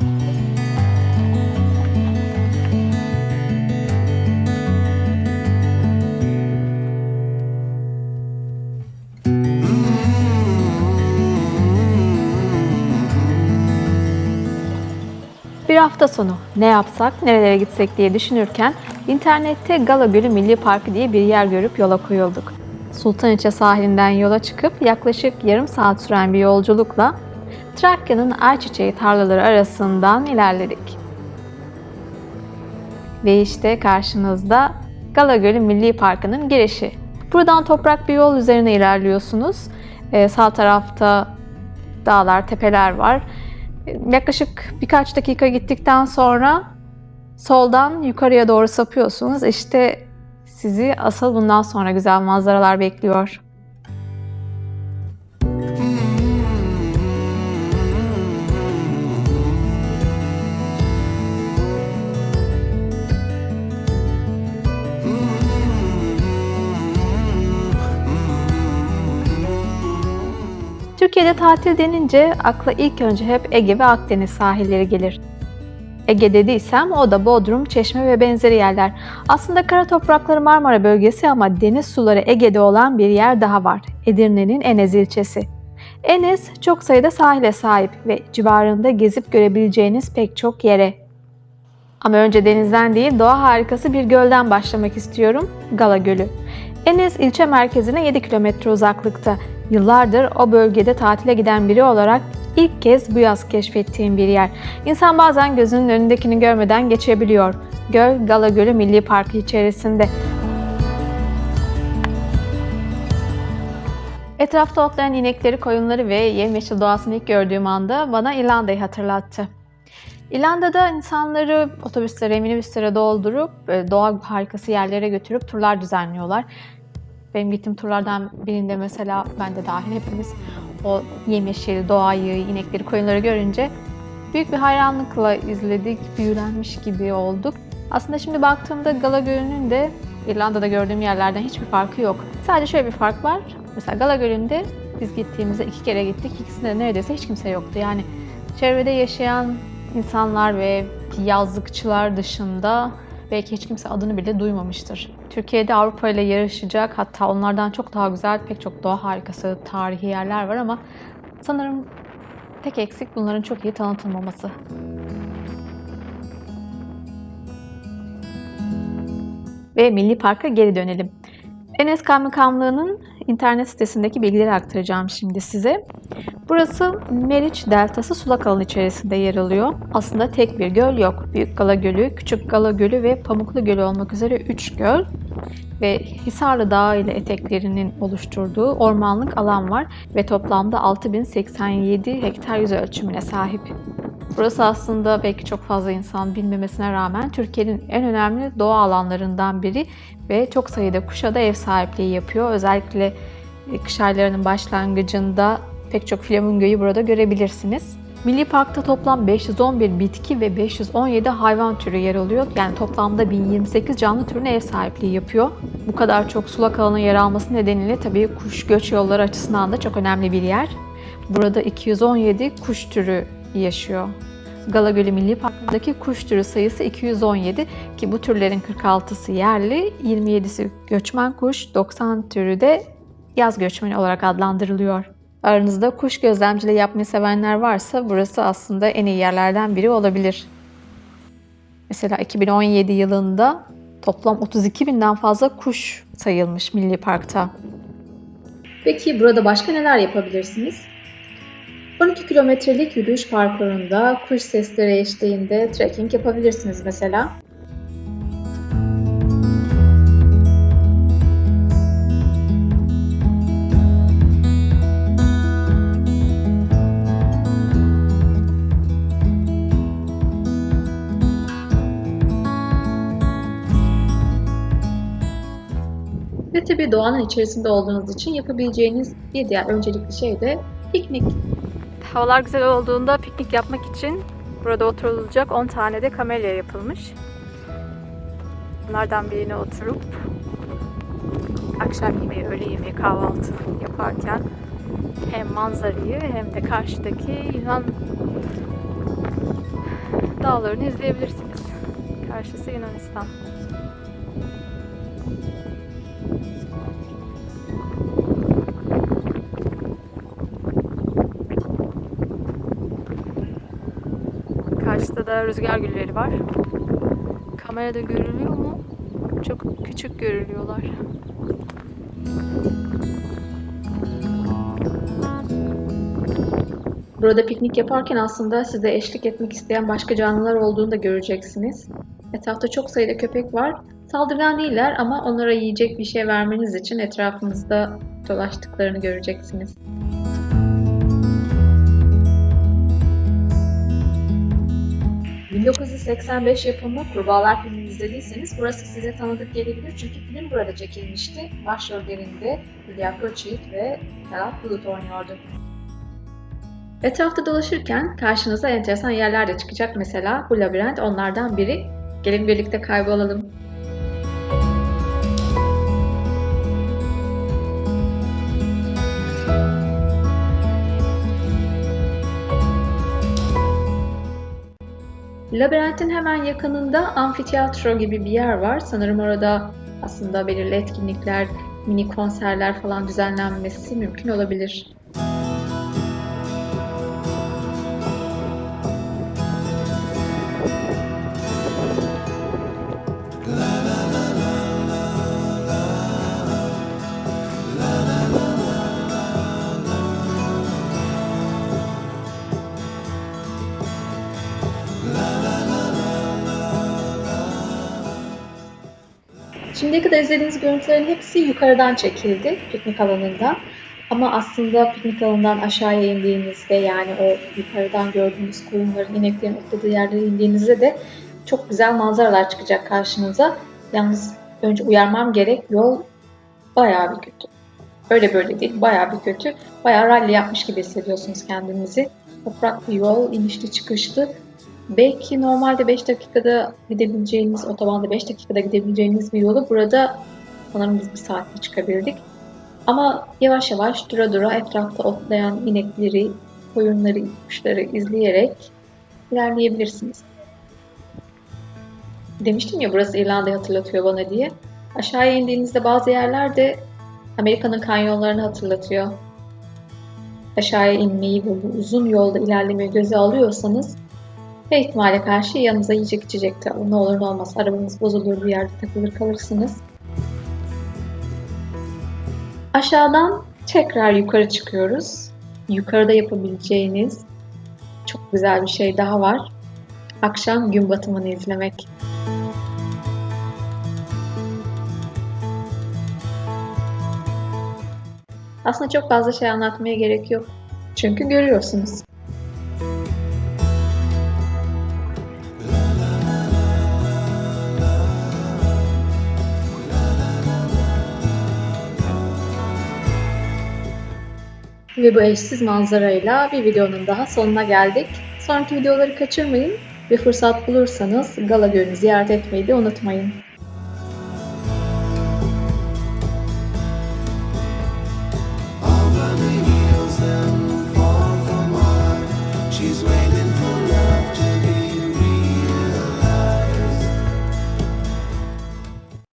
Bir hafta sonu ne yapsak, nerelere gitsek diye düşünürken internette Gala Gölü Milli Parkı diye bir yer görüp yola koyulduk. Sultaniçe sahilinden yola çıkıp yaklaşık yarım saat süren bir yolculukla Trakya'nın ayçiçeği tarlaları arasından ilerledik. Ve işte karşınızda Gala Gölü Milli Parkı'nın girişi. Buradan toprak bir yol üzerine ilerliyorsunuz. Ee, sağ tarafta dağlar, tepeler var. Ee, Yaklaşık birkaç dakika gittikten sonra soldan yukarıya doğru sapıyorsunuz. İşte sizi asıl bundan sonra güzel manzaralar bekliyor. Türkiye'de tatil denince akla ilk önce hep Ege ve Akdeniz sahilleri gelir. Ege dediysem o da Bodrum, Çeşme ve benzeri yerler. Aslında kara toprakları Marmara bölgesi ama deniz suları Ege'de olan bir yer daha var. Edirne'nin Enez ilçesi. Enez çok sayıda sahile sahip ve civarında gezip görebileceğiniz pek çok yere. Ama önce denizden değil doğa harikası bir gölden başlamak istiyorum. Gala Gölü. Enes ilçe merkezine 7 kilometre uzaklıkta. Yıllardır o bölgede tatile giden biri olarak ilk kez bu yaz keşfettiğim bir yer. İnsan bazen gözünün önündekini görmeden geçebiliyor. Göl, Gala Gölü Milli Parkı içerisinde. Etrafta otlayan inekleri, koyunları ve yemyeşil doğasını ilk gördüğüm anda bana İrlanda'yı hatırlattı. İrlanda'da insanları otobüslere, minibüslere doldurup e, doğa harikası yerlere götürüp turlar düzenliyorlar. Benim gittiğim turlardan birinde mesela ben de dahil hepimiz o yemyeşil doğayı, inekleri, koyunları görünce büyük bir hayranlıkla izledik, büyülenmiş gibi olduk. Aslında şimdi baktığımda Gala Gölü'nün de İrlanda'da gördüğüm yerlerden hiçbir farkı yok. Sadece şöyle bir fark var. Mesela Gala Gölü'nde biz gittiğimizde iki kere gittik. İkisinde de neredeyse hiç kimse yoktu. Yani çevrede yaşayan insanlar ve yazlıkçılar dışında belki hiç kimse adını bile duymamıştır. Türkiye'de Avrupa ile yarışacak hatta onlardan çok daha güzel pek çok doğa harikası, tarihi yerler var ama sanırım tek eksik bunların çok iyi tanıtılmaması. Ve Milli Park'a geri dönelim. Enes Kaymakamlığı'nın internet sitesindeki bilgileri aktaracağım şimdi size. Burası Meriç Deltası sulak alan içerisinde yer alıyor. Aslında tek bir göl yok. Büyük Gala Gölü, Küçük Gala Gölü ve Pamuklu Gölü olmak üzere 3 göl ve Hisarlı Dağı ile eteklerinin oluşturduğu ormanlık alan var ve toplamda 6087 hektar yüz ölçümüne sahip. Burası aslında belki çok fazla insan bilmemesine rağmen Türkiye'nin en önemli doğa alanlarından biri ve çok sayıda kuşa da ev sahipliği yapıyor. Özellikle e, kış aylarının başlangıcında pek çok flamingoyu burada görebilirsiniz. Milli Park'ta toplam 511 bitki ve 517 hayvan türü yer alıyor. Yani toplamda 1028 canlı türüne ev sahipliği yapıyor. Bu kadar çok sulak alana yer alması nedeniyle tabii kuş göç yolları açısından da çok önemli bir yer. Burada 217 kuş türü yaşıyor. Gala Gölü Milli Parkı'ndaki kuş türü sayısı 217 ki bu türlerin 46'sı yerli, 27'si göçmen kuş, 90 türü de yaz göçmeni olarak adlandırılıyor. Aranızda kuş gözlemciliği yapmayı sevenler varsa burası aslında en iyi yerlerden biri olabilir. Mesela 2017 yılında toplam 32 binden fazla kuş sayılmış Milli Park'ta. Peki burada başka neler yapabilirsiniz? 12 kilometrelik yürüyüş parkurunda kuş sesleri eşliğinde trekking yapabilirsiniz mesela. Ve tabii doğanın içerisinde olduğunuz için yapabileceğiniz bir diğer öncelikli şey de piknik. Havalar güzel olduğunda piknik yapmak için burada oturulacak 10 tane de kamelya yapılmış. Bunlardan birine oturup akşam yemeği, öğle yemeği, kahvaltı yaparken hem manzarayı hem de karşıdaki Yunan dağlarını izleyebilirsiniz. Karşısı Yunanistan. Karşıda da rüzgar gülleri var. Kamerada görülüyor mu? Çok küçük görülüyorlar. Burada piknik yaparken aslında size eşlik etmek isteyen başka canlılar olduğunu da göreceksiniz. Etrafta çok sayıda köpek var. Saldırgan değiller ama onlara yiyecek bir şey vermeniz için etrafınızda dolaştıklarını göreceksiniz. ...1985 yapımı Kurbağalar filmini izlediyseniz burası size tanıdık gelebilir çünkü film burada çekilmişti. Başrollerinde Julia Purchit ve Gerard Bluth oynuyordu. Etrafta dolaşırken karşınıza enteresan yerler de çıkacak mesela bu labirent onlardan biri. Gelin birlikte kaybolalım. Labirentin hemen yakınında amfiteyatro gibi bir yer var. Sanırım orada aslında belirli etkinlikler, mini konserler falan düzenlenmesi mümkün olabilir. Şimdiye kadar izlediğiniz görüntülerin hepsi yukarıdan çekildi piknik alanından. Ama aslında piknik alanından aşağıya indiğinizde yani o yukarıdan gördüğünüz koyunların, ineklerin otladığı yerlere indiğinizde de çok güzel manzaralar çıkacak karşınıza. Yalnız önce uyarmam gerek yol bayağı bir kötü. Öyle böyle değil, bayağı bir kötü. Bayağı rally yapmış gibi hissediyorsunuz kendinizi. Toprak bir yol, inişli çıkışlı. Belki normalde 5 dakikada gidebileceğiniz, otobanda 5 dakikada gidebileceğiniz bir yolu burada sanırım biz bir saatte çıkabildik. Ama yavaş yavaş dura dura etrafta otlayan inekleri, koyunları, kuşları izleyerek ilerleyebilirsiniz. Demiştim ya burası İrlanda'yı hatırlatıyor bana diye. Aşağıya indiğinizde bazı yerler de Amerika'nın kanyonlarını hatırlatıyor. Aşağıya inmeyi ve bu uzun yolda ilerlemeyi göze alıyorsanız ve ihtimale karşı yanınıza yiyecek içecek de. Ne olur ne olmaz. Arabanız bozulur bir yerde takılır kalırsınız. Aşağıdan tekrar yukarı çıkıyoruz. Yukarıda yapabileceğiniz çok güzel bir şey daha var. Akşam gün batımını izlemek. Aslında çok fazla şey anlatmaya gerek yok. Çünkü görüyorsunuz. Ve bu eşsiz manzarayla bir videonun daha sonuna geldik. Sonraki videoları kaçırmayın ve fırsat bulursanız Gala Gölü'nü ziyaret etmeyi de unutmayın. She's waiting.